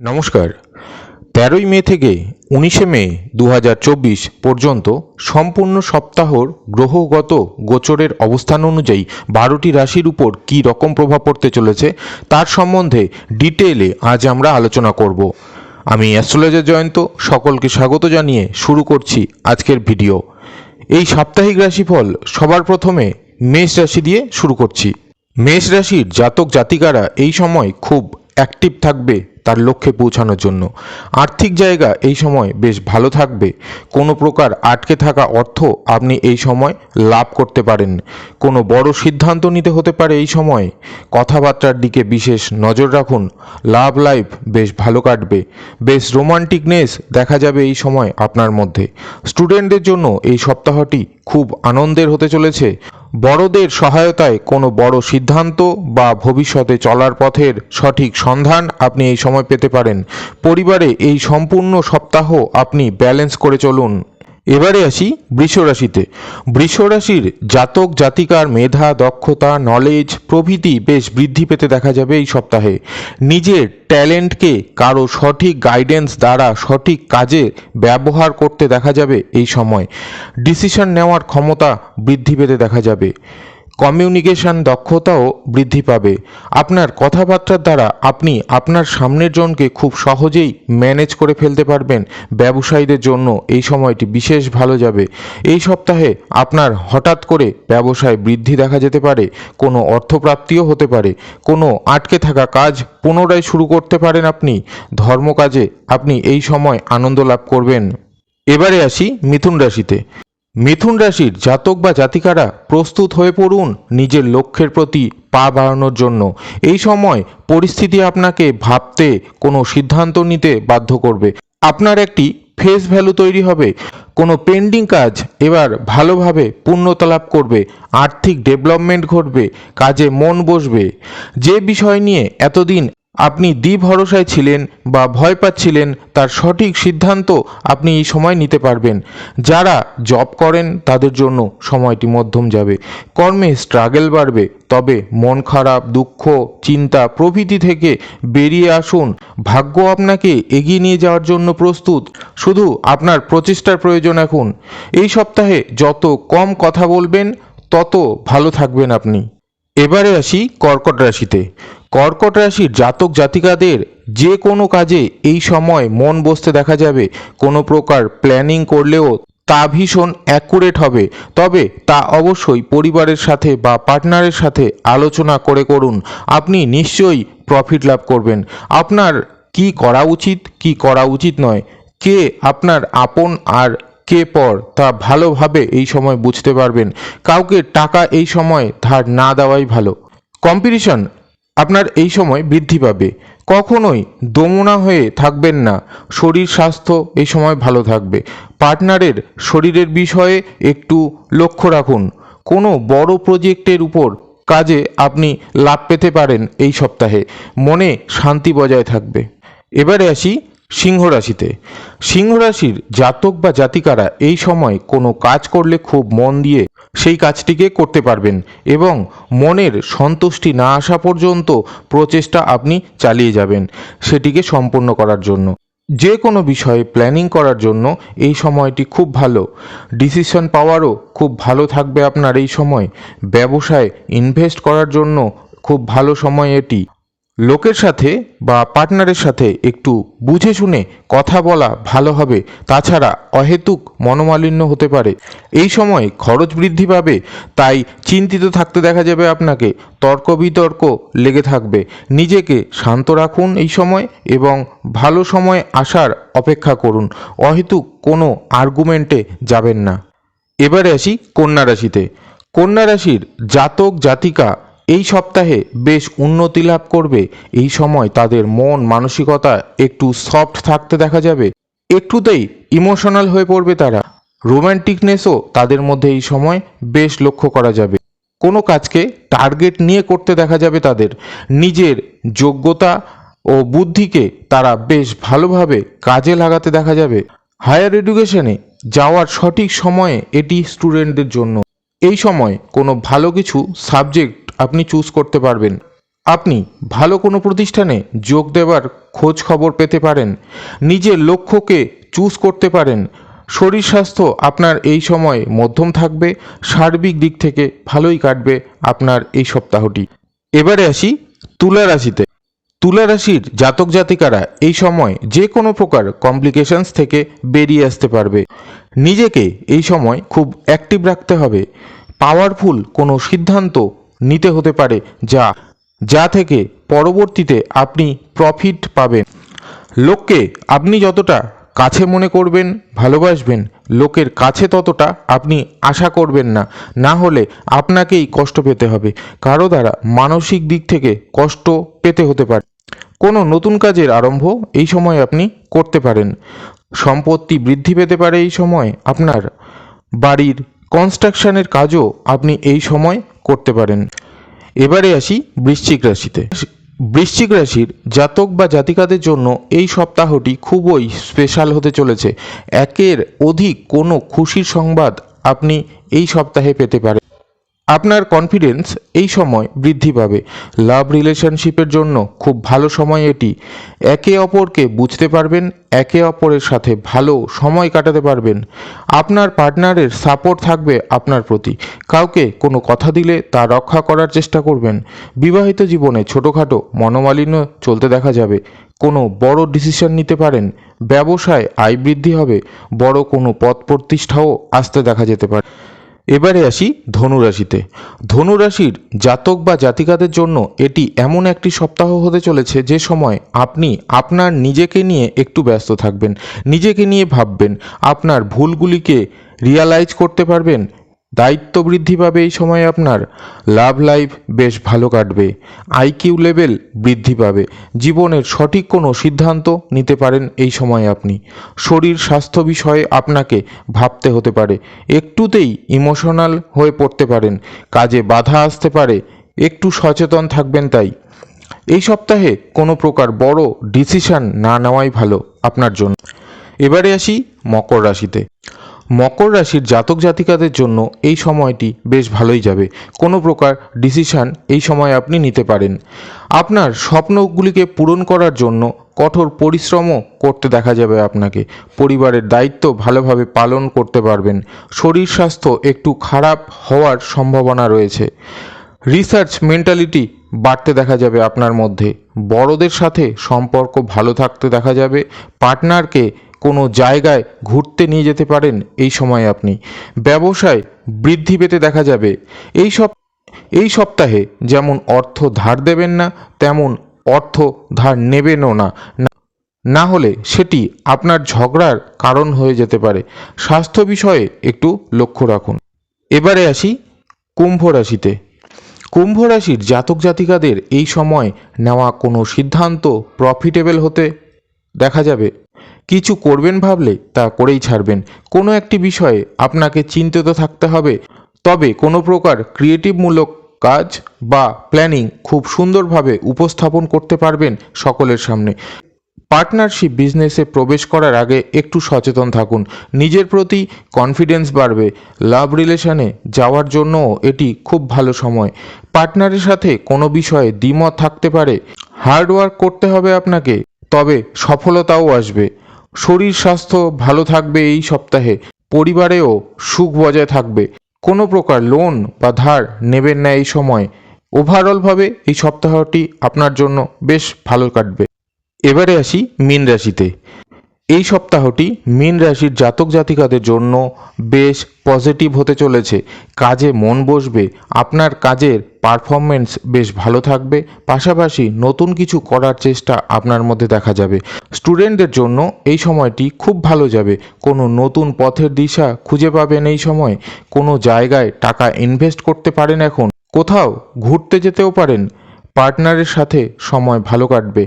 নমস্কার। তেরোই মে থেকে উনিশে মে দু হাজার চব্বিশ পর্যন্ত সম্পূর্ণ সপ্তাহর গ্রহগত গোচরের অবস্থান অনুযায়ী বারোটি রাশির উপর কী রকম প্রভাব পড়তে চলেছে তার সম্বন্ধে ডিটেলে আজ আমরা আলোচনা করব। আমি অ্যাস্ট্রোলজার জয়ন্ত, সকলকে স্বাগত জানিয়ে শুরু করছি আজকের ভিডিও। এই সাপ্তাহিক রাশিফল সবার প্রথমে মেষ রাশি দিয়ে শুরু করছি। মেষ রাশির জাতক জাতিকারা এই সময় খুব অ্যাক্টিভ থাকবে তার লক্ষ্যে পৌঁছানোর জন্য। আর্থিক জায়গা এই সময় বেশ ভালো থাকবে। কোনো প্রকার আটকে থাকা অর্থ আপনি এই সময় লাভ করতে পারেন। কোনো বড় সিদ্ধান্ত নিতে হতে পারে এই সময়। কথাবার্তার দিকে বিশেষ নজর রাখুন। লাভ লাইফ বেশ ভালো কাটবে। বেশ রোমান্টিকনেস দেখা যাবে এই সময় আপনার মধ্যে। স্টুডেন্টদের জন্য এই সপ্তাহটি খুব আনন্দের হতে চলেছে। বড়দের সহায়তায় কোনো বড় সিদ্ধান্ত বা ভবিষ্যতে চলার পথের সঠিক সন্ধান আপনি এই সময় পেতে পারেন। পরিবারে এই সম্পূর্ণ সপ্তাহ আপনি ব্যালেন্স করে চলুন। এবারে আসি বৃষ রাশিতে। বৃষ রাশির জাতক, জাতিকার মেধা, দক্ষতা নলেজ প্রভৃতি বেশ বৃদ্ধি পেতে দেখা যাবে এই সপ্তাহে। নিজের ট্যালেন্টকে কারও সঠিক গাইডেন্স দ্বারা সঠিক কাজে ব্যবহার করতে দেখা যাবে এই সময়। ডিসিশন নেওয়ার ক্ষমতা বৃদ্ধি পেতে দেখা যাবে। কমিউনিকেশন দক্ষতাও বৃদ্ধি পাবে। আপনার কথাবার্তার দ্বারা আপনি আপনার সামনের জনকে খুব সহজেই ম্যানেজ করে ফেলতে পারবেন ব্যবসায়ীদের জন্য। এই সময়টি বিশেষ ভালো যাবে। এই সপ্তাহে আপনার হঠাৎ করে ব্যবসায় বৃদ্ধি দেখা যেতে পারে, কোনো অর্থপ্রাপ্তিও হতে পারে। কোনো আটকে থাকা কাজ পুনরায় শুরু করতে পারেন আপনি। ধর্মকাজে আপনি এই সময় আনন্দ লাভ করবেন। এবারে আসি মিথুন রাশিতে। মিথুন রাশির জাতক বা জাতিকারা প্রস্তুত হয়ে পড়ুন নিজের লক্ষ্যের প্রতি পা বাড়ানোর জন্য। এই সময় পরিস্থিতি আপনাকে ভাবতে কোনো সিদ্ধান্ত নিতে বাধ্য করবে। আপনার একটি ফেস ভ্যালু তৈরি হবে। কোনো পেন্ডিং কাজ এবার ভালোভাবে পূর্ণতা লাভ করবে। আর্থিক ডেভেলপমেন্ট ঘটবে। কাজে মন বসবে। যে বিষয় নিয়ে এতদিন আপনি দ্বিভরসায় ছিলেন বা ভয় পাচ্ছিলেন, তার সঠিক সিদ্ধান্ত আপনি এই সময় নিতে পারবেন। যারা জব করেন, তাদের জন্য সময়টি মধ্যম যাবে। কর্মে স্ট্রাগল বাড়বে, তবে মন খারাপ, দুঃখ, চিন্তা প্রভৃতি থেকে বেরিয়ে আসুন। ভাগ্য আপনাকে এগিয়ে নিয়ে যাওয়ার জন্য প্রস্তুত। শুধু আপনার প্রচেষ্টার প্রয়োজন এখন। এই সপ্তাহে যত কম কথা বলবেন, তত ভালো থাকবেন আপনি। এবারে আসি কর্কট রাশিতে। কর্কট রাশির জাতক জাতিকাদের যে কোনো কাজে এই সময় মন বসতে দেখা যাবে। কোনো প্রকার প্ল্যানিং করলেও তা ভীষণ অ্যাকুরেট হবে। তবে তা অবশ্যই পরিবারের সাথে বা পার্টনারের সাথে আলোচনা করে করুন। আপনি নিশ্চয়ই প্রফিট লাভ করবেন। আপনার কি করা উচিত, কি করা উচিত নয়, কে আপনার আপন আর কে পর তা ভালোভাবে এই সময় বুঝতে পারবেন। কাউকে টাকা এই সময় ধার না দেওয়াই ভালো। কম্পিটিশন আপনার এই সময় বৃদ্ধি পাবে। কখনোই দমনা হয়ে থাকবেন না। শরীর স্বাস্থ্য এই সময় ভালো থাকবে। পার্টনারের শরীরের বিষয়ে একটু লক্ষ্য রাখুন। কোনো বড় প্রজেক্টের উপর কাজে আপনি লাভ পেতে পারেন এই সপ্তাহে। মনে শান্তি বজায় থাকবে। এবারে আসি সিংহ রাশিতে। সিংহ রাশির জাতক বা জাতিকারা এই সময় কোনো কাজ করলে খুব মন দিয়ে সেই কাজটিকে করতে পারবেন এবং মনের সন্তুষ্টি না আসা পর্যন্ত প্রচেষ্টা আপনি চালিয়ে যাবেন সেটিকে সম্পূর্ণ করার জন্য। যে কোনো বিষয়ে প্ল্যানিং করার জন্য এই সময়টি খুব ভালো। ডিসিশন পাওয়ারও খুব ভালো থাকবে আপনার এই সময়। ব্যবসায় ইনভেস্ট করার জন্য খুব ভালো সময় এটি। লোকের সাথে বা পার্টনারের সাথে একটু বুঝে শুনে কথা বলা ভালো হবে। তাছাড়া অহেতুক মনোমালিন্য হতে পারে। এই সময় খরচ বৃদ্ধি পাবে, তাই চিন্তিত থাকতে দেখা যাবে আপনাকে। তর্ক বিতর্ক লেগে থাকবে। নিজেকে শান্ত রাখুন এই সময় এবং ভালো সময় আসার অপেক্ষা করুন। অহেতুক কোনো আর্গুমেন্টে যাবেন না। এবারে আসি কন্যা রাশিতে। কন্যা রাশির জাতক জাতিকা এই সপ্তাহে বেশ উন্নতি লাভ করবে। এই সময় তাদের মন, মানসিকতা একটু সফট থাকতে দেখা যাবে। একটুতেই ইমোশনাল হয়ে পড়বে তারা। রোম্যান্টিকনেসও তাদের মধ্যে এই সময় বেশ লক্ষ্য করা যাবে। কোনো কাজকে টার্গেট নিয়ে করতে দেখা যাবে তাদের। নিজের যোগ্যতা ও বুদ্ধিকে তারা বেশ ভালোভাবে কাজে লাগাতে দেখা যাবে। হায়ার এডুকেশনে যাওয়ার সঠিক সময়ে এটি স্টুডেন্টদের জন্য। এই সময় কোনো ভালো কিছু সাবজেক্ট আপনি চুজ করতে পারবেন। আপনি ভালো কোনো প্রতিষ্ঠানে যোগ দেওয়ার খোঁজ খবর পেতে পারেন। নিজের লক্ষ্যকে চুজ করতে পারেন। শরীর স্বাস্থ্য আপনার এই সময় মধ্যম থাকবে, সার্বিক দিক থেকে ভালোই কাটবে আপনার এই সপ্তাহটি। এবারে আসি তুলা রাশিতে। তুলা রাশির জাতক জাতিকারা এই সময় যে কোনো প্রকার কমপ্লিকেশনস থেকে বেরিয়ে আসতে পারবে। নিজেকে এই সময় খুব অ্যাক্টিভ রাখতে হবে। পাওয়ারফুল কোনো সিদ্ধান্ত নিতে হতে পারে, যা যা থেকে পরবর্তীতে আপনি প্রফিট পাবেন। লোককে আপনি যতটা কাছে মনে করবেন, ভালোবাসবেন, লোকের কাছে ততটা আপনি আশা করবেন না। না হলে আপনাকেই কষ্ট পেতে হবে। কারও দ্বারা মানসিক দিক থেকে কষ্ট পেতে হতে পারে। কোনো নতুন কাজের আরম্ভ এই সময় আপনি করতে পারেন। সম্পত্তি বৃদ্ধি পেতে পারে এই সময়। আপনার বাড়ির কনস্ট্রাকশনের কাজও আপনি এই সময় করতে পারেন। এবারে আসি বৃশ্চিক রাশিতে। বৃশ্চিক রাশির জাতক বা জাতিকাদের জন্য এই সপ্তাহটি খুবই স্পেশাল হতে চলেছে। একের অধিক কোনো খুশির সংবাদ আপনি এই সপ্তাহে পেতে পারেন। আপনার কনফিডেন্স এই সময় বৃদ্ধি পাবে। লাভ রিলেশনশিপের জন্য খুব ভালো সময় এটি। একে অপরকে বুঝতে পারবেন, একে অপরের সাথে ভালো সময় কাটাতে পারবেন। আপনার পার্টনারের সাপোর্ট থাকবে আপনার প্রতি। কাউকে কোনো কথা দিলে তা রক্ষা করার চেষ্টা করবেন। বিবাহিত জীবনে ছোটোখাটো মনোমালিন্য চলতে দেখা যাবে। কোনো বড় ডিসিশন নিতে পারেন। ব্যবসায় আয় বৃদ্ধি হবে। বড় কোনো পথ প্রতিষ্ঠাও আসতে দেখা যেতে পারে। এবারে আসি ধনুরাশিতে। ধনুরাশির জাতক বা জাতিকাদের জন্য এটি এমন একটি সপ্তাহ হতে চলেছে যে সময় আপনি আপনার নিজেকে নিয়ে একটু ব্যস্ত থাকবেন, নিজেকে নিয়ে ভাববেন, আপনার ভুলগুলিকে রিয়ালাইজ করতে পারবেন দায়িত্ব বৃদ্ধি পাবে এই সময় আপনার। লাভ লাইফ বেশ ভালো কাটবে। আইকিউ লেভেল বৃদ্ধি পাবে। জীবনের সঠিক কোনো সিদ্ধান্ত নিতে পারেন এই সময় আপনি। শরীর স্বাস্থ্য বিষয়ে আপনাকে ভাবতে হতে পারে। একটুতেই ইমোশনাল হয়ে পড়তে পারেন। কাজে বাধা আসতে পারে। একটু সচেতন থাকবেন তাই। এই সপ্তাহে কোনো প্রকার বড় ডিসিশন না নেওয়াই ভালো আপনার জন্য। এবারে আসি মকর রাশিতে। মকর রাশির জাতক জাতিকাদের জন্য এই সময়টি বেশ ভালোই যাবে। কোনো প্রকার ডিসিশন এই সময় আপনি নিতে পারেন। আপনার স্বপ্নগুলিকে পূরণ করার জন্য কঠোর পরিশ্রমও করতে দেখা যাবে আপনাকে। পরিবারের দায়িত্ব ভালোভাবে পালন করতে পারবেন। শরীর স্বাস্থ্য একটু খারাপ হওয়ার সম্ভাবনা রয়েছে। রিসার্চ মেন্টালিটি বাড়তে দেখা যাবে আপনার মধ্যে। বড়দের সাথে সম্পর্ক ভালো থাকতে দেখা যাবে। পার্টনারকে কোনো জায়গায় ঘুরতে নিয়ে যেতে পারেন এই সময় আপনি। ব্যবসায় বৃদ্ধি পেতে দেখা যাবে। এই সব এই সপ্তাহে যেমন অর্থ ধার দেবেন না, তেমন অর্থ ধার নেবেনও না। না- হলে সেটি আপনার ঝগড়ার কারণ হয়ে যেতে পারে। স্বাস্থ্য বিষয়ে একটু লক্ষ্য রাখুন। এবারে আসি কুম্ভ রাশিতে। কুম্ভ রাশির জাতক জাতিকাদের এই সময় নেওয়া কোনো সিদ্ধান্ত প্রফিটেবল হতে দেখা যাবে। কিছু করবেন ভাবলে তা করেই ছাড়বেন। কোনো একটি বিষয়ে আপনাকে চিন্তিত থাকতে হবে। তবে কোনো প্রকার ক্রিয়েটিভমূলক কাজ বা প্ল্যানিং খুব সুন্দরভাবে উপস্থাপন করতে পারবেন সকলের সামনে। পার্টনারশিপ বিজনেসে প্রবেশ করার আগে একটু সচেতন থাকুন। নিজের প্রতি কনফিডেন্স বাড়বে। লাভ রিলেশনে যাওয়ার জন্যও এটি খুব ভালো সময়। পার্টনারের সাথে কোনো বিষয়ে দ্বিমত থাকতে পারে। হার্ড ওয়ার্ক করতে হবে আপনাকে। তবে সফলতাও আসবে। শরীর স্বাস্থ্য ভালো থাকবে এই সপ্তাহে, পরিবারেও সুখ বজায় থাকবে। কোনো প্রকার লোন বা ধার নেবেন না এই সময়। ওভারঅলভাবে এই সপ্তাহটি আপনার জন্য বেশ ভালো কাটবে। এবারে আসি মীন রাশিতে। এই সপ্তাহটি মীন রাশির জাতক জাতিকাদের জন্য বেশ পজিটিভ হতে চলেছে। কাজে মন বসবে, আপনার কাজের পারফরমেন্স বেশ ভালো থাকবে, পাশাপাশি নতুন কিছু করার চেষ্টা আপনার মধ্যে দেখা যাবে। স্টুডেন্টদের জন্য এই সময়টি খুব ভালো যাবে। কোনো নতুন পথের দিশা খুঁজে পাবেন এই সময়। কোনো জায়গায় টাকা ইনভেস্ট করতে পারেন এখন। কোথাও ঘুরতে যেতেও পারেন। পার্টনারের সাথে সময় ভালো কাটবে।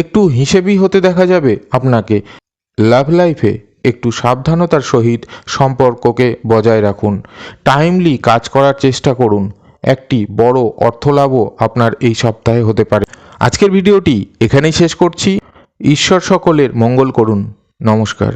একটু হিসেবি হতে দেখা যাবে আপনাকে। লাভ লাইফে একটু সাবধানতার সহিত সম্পর্ককে বজায় রাখুন। টাইমলি কাজ করার চেষ্টা করুন। একটি বড় অর্থলাভও আপনার এই সপ্তাহে হতে পারে। আজকের ভিডিওটি এখানেই শেষ করছি। ঈশ্বর সকলের মঙ্গল করুন। নমস্কার।